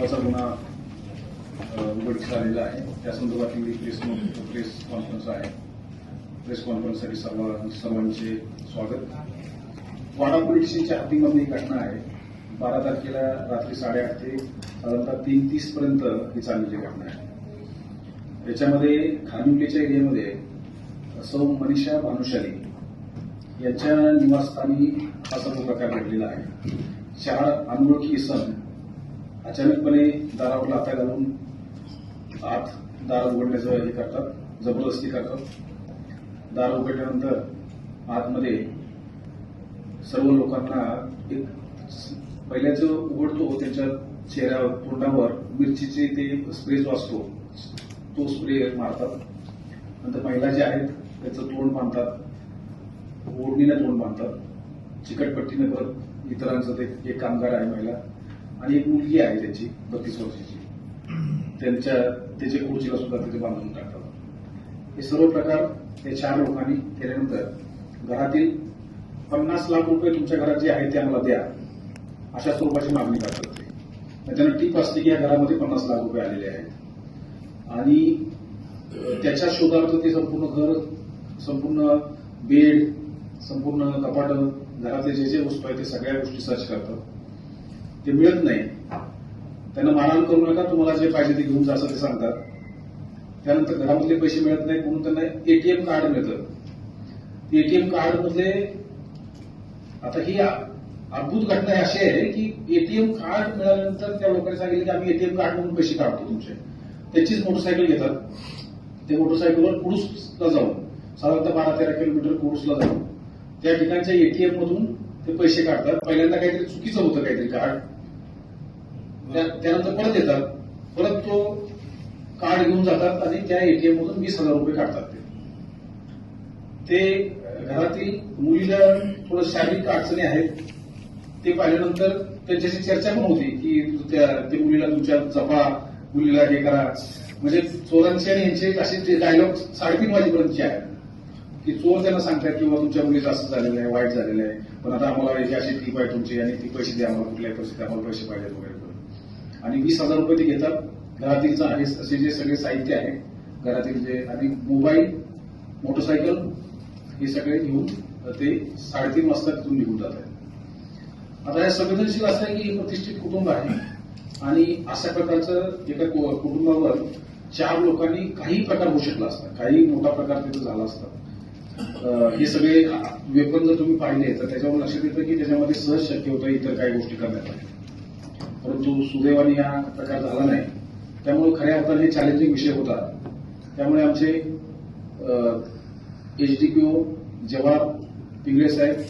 महत्त्वाचा गुन्हा उघड उघडकीस आलेला आहे. त्या संदर्भातील प्रेस प्रेस कॉन्फरन्स आहे. प्रेस कॉन्फरन्ससाठी सर्व सर्वांचे स्वागत. वाडा पोलीस स्टेशनच्या घटना आहे. बारा तारखेला रात्री साडेआठ ते साधारणतः तीन तीस पर्यंत ही चाललेली घटना आहे. याच्यामध्ये खानिवलीच्या एरियामध्ये सौ मनीषा भानुशाली यांच्या निवासस्थानी हा सर्व प्रकार घडलेला आहे. चार अनोळखी सण अचानकपणे दारावर लाथा घालून आत दार उघडण्याचं हे करतात जबरदस्ती करतात. दार उघडल्यानंतर आतमध्ये सर्व लोकांना एक पहिल्या जो उघडतो त्यांच्या चेहऱ्यावर तोंडावर मिरचीचे ते स्प्रे जो असतो तो स्प्रे मारतात. नंतर महिला ज्या आहेत त्याचं तोंड बांधतात. ओढणीनं तोंड बांधतात. चिकटपट्टीनं परत इतरांचं ते एक कामगार आहे महिला. आणि एक मुलगी आहे त्याची बत्तीस वर्षाची. त्यांच्या त्याच्या खुर्चीला सुद्धा तिथे बांधून टाकतात हे सर्व प्रकार त्या चार लोकांनी केल्यानंतर घरातील पन्नास लाख रुपये तुमच्या घरात जे आहे ते आम्हाला द्या. अशा स्वरूपाची मागणी करतात ते. त्यांना टीप असते की या घरामध्ये पन्नास लाख रुपये आलेले आहेत. आणि त्याच्या शोधार्थ ते संपूर्ण घर संपूर्ण बेड संपूर्ण कपाट घरातले जे जे वस्तू आहेत ते सगळ्या गोष्टी सर्च करतात. ते मिळत नाही. त्यांना मारहाण करू नका तुम्हाला जे पाहिजे ते घेऊन जा असं ते सांगतात. त्यानंतर घरामधले पैसे मिळत नाहीत म्हणून त्यांना एटीएम कार्ड मिळतं. एटीएम कार्ड मधले आता ही अद्भुत घटना अशी आहे की एटीएम कार्ड मिळाल्यानंतर त्या लोकांनी सांगितलं की आम्ही एटीएम कार्ड म्हणून पैसे काढतो तुमचे. त्याचीच मोटरसायकल घेतात. ते मोटरसायकलवर कुडूसला जाऊन साधारणतः बारा तेरा किलोमीटर कुडूसला जाऊन त्या ठिकाणच्या एटीएम मधून ते पैसे काढतात. पहिल्यांदा काहीतरी चुकीचं होतं काहीतरी कार्ड त्यानंतर परत येतात. परत तो कार्ड घेऊन जातात आणि त्या एटीएम मधून वीस हजार रुपये काढतात ते. ते घरातील मुलीला थोडं शारीरिक अडचणी आहेत. ते पाहिल्यानंतर त्यांच्याशी चर्चा पण होती की त्या ते मुलीला तुमच्या जपा मुलीला हे करा. म्हणजे चोरांचे आणि यांचे असे डायलॉग साडेतीन वाजेपर्यंतचे आहेत की चोर त्यांना सांगतात किंवा तुमच्या मुलीचं असं झालेलं आहे वाईट झालेलं आहे पण आता आम्हाला याची अशी टीप आहे तुमची आणि ती पैसे द्या आम्हाला कुठल्याही परिस्थितीत आम्हाला पैसे पाहिजेत वगैरे. करून. आणि वीस हजार रुपये ते घेतात. घरातील आहे असे जे सगळे साहित्य आहे घरातील जे आणि मोबाईल मोटरसायकल हे सगळे घेऊन ते साडेतीन वाजता तिथून निघून जात आहेत आता हे संवेदनशील असं आहे की हे प्रतिष्ठित कुटुंब आहे. आणि अशा प्रकारचं एका कुटुंबावर चार लोकांनी काही प्रकार होऊ शकला असता. काही मोठा प्रकार तिथं झाला असता. हे सगळे वेपन जर तुम्ही पाहिले तर त्याच्यावर लक्षात येतं की त्याच्यामध्ये सहज शक्य होतं इतर काही गोष्टी करण्यात परंतु सुदैवाने हा प्रकार झाला नाही. त्यामुळे खऱ्या अर्थाने हे चॅलेंजिंग विषय होता त्यामुळे आमचे H D P O Jawahar Pingale साहेब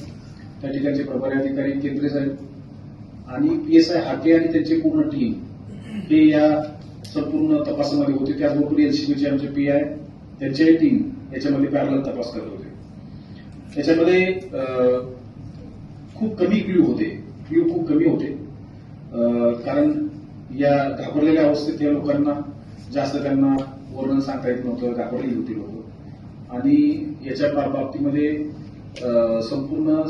त्या ठिकाणचे प्रभारी अधिकारी केंद्रे साहेब आणि पी एस आय हाके आणि त्यांची पूर्ण टीम हे या संपूर्ण तपासामध्ये होते. त्याचबरोबर एलसीबीचे आमचे पी आय त्यांच्याही टीम याच्यामध्ये पॅरल तपास करत होते. त्याच्यामध्ये खूप कमी क्ल्यू होते. क्ल्यू खूप कमी होते. कारण या घाबरलेल्या अवस्थेत या लोकांना जास्त त्यांना वर्णन सांगता येत नव्हतं घाबरलेली होती लोक. आणि याच्या बाबतीमध्ये संपूर्ण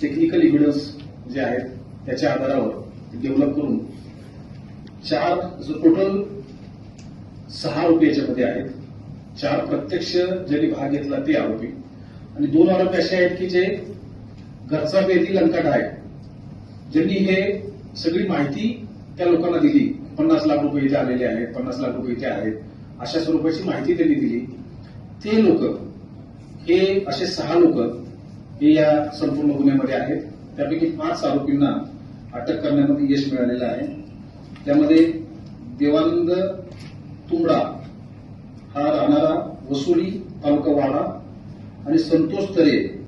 टेक्निकल इव्हिडन्स जे आहेत त्याच्या आधारावर डेव्हलप करून चार जो टोटल सहा रुपये याच्यामध्ये आहेत चार प्रत्यक्ष ज्यांनी भाग घेतला ते आरोपी. आणि दोन आरोपी असे आहेत की जे घरचा बेदी लंकाट आहे. ज्यांनी हे सगळी माहिती त्या लोकांना दिली. पन्नास लाख रुपये इथे आलेले आहेत पन्नास लाख रुपये इथे आहेत. अशा स्वरूपाची माहिती त्यांनी दिली. ते लोक हे असे सहा लोक हे या संपूर्ण गुन्ह्यामध्ये आहेत. त्यापैकी पाच आरोपींना अटक करण्यामध्ये यश मिळालेलं आहे. त्यामध्ये देवानंद तुंबडा हा राहणारा वसुली तालुका वाडा आणि संतोष तरे